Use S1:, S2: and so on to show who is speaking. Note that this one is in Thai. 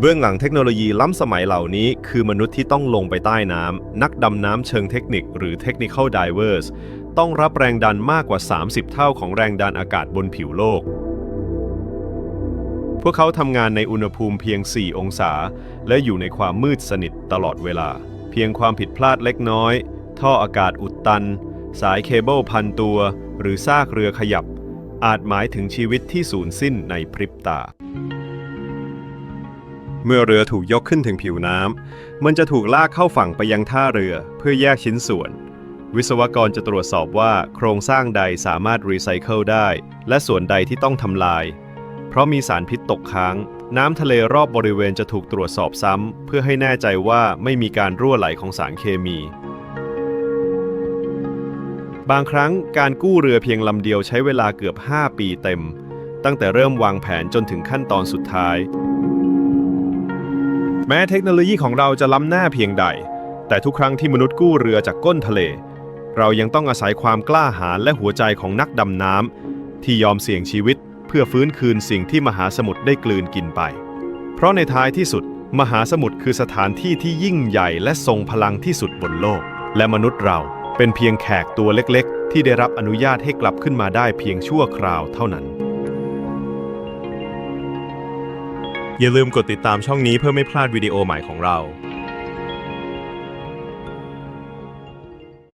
S1: เบื้องหลังเทคโนโลยีล้ำสมัยเหล่านี้คือมนุษย์ที่ต้องลงไปใต้น้ำ นักดำน้ำเชิงเทคนิคหรือ Technical Divers ต้องรับแรงดันมากกว่า 30 เท่าของแรงดันอากาศบนผิวโลก พวกเขาทำงานในอุณหภูมิเพียง 4 องศา และอยู่ในความมืดสนิทตลอดเวลา เพียงความผิดพลาดเล็กน้อย ท่ออากาศอุดตัน สายเคเบิลพันตัว หรือซากเรือขยับ อาจหมายถึงชีวิตที่สูญสิ้นในพริบตา เมื่อเรือถูกยกขึ้นถึงผิวน้ำมันจะถูกลากเข้าฝั่งไปยังท่าเรือเพื่อแยกชิ้นส่วน วิศวกรจะตรวจสอบว่าโครงสร้างใดสามารถรีไซเคิลได้ และส่วนใดที่ต้องทำลาย เพราะมีสารพิษตกค้าง น้ำทะเลรอบบริเวณจะถูกตรวจสอบซ้ำเพื่อให้แน่ใจว่าไม่มีการรั่วไหลของสารเคมี บางครั้งการกู้เรือเพียงลำเดียวใช้เวลาเกือบ 5 ปีเต็ม ตั้งแต่เริ่มวางแผนจนถึงขั้นตอนสุดท้าย แม้เทคโนโลยีของเราจะล้ำหน้าเพียงใด แต่ทุกครั้งที่มนุษย์กู้เรือจากก้นทะเล เรายังต้องอาศัยความกล้าหาญและหัวใจของนักดำน้ำที่ยอมเสี่ยงชีวิต เพื่อฟื้นคืนสิ่งที่มหาสมุทรได้กลืนกินไป เพราะในท้ายที่สุด มหาสมุทรคือสถานที่ที่ยิ่งใหญ่และทรงพลังที่สุดบนโลก และมนุษย์เราเป็นเพียงแขกตัวเล็ก ๆ ที่ได้รับอนุญาตให้กลับขึ้นมาได้เพียงชั่วคราวเท่านั้น อย่าลืมกดติดตามช่องนี้เพื่อไม่พลาดวิดีโอใหม่ของเรา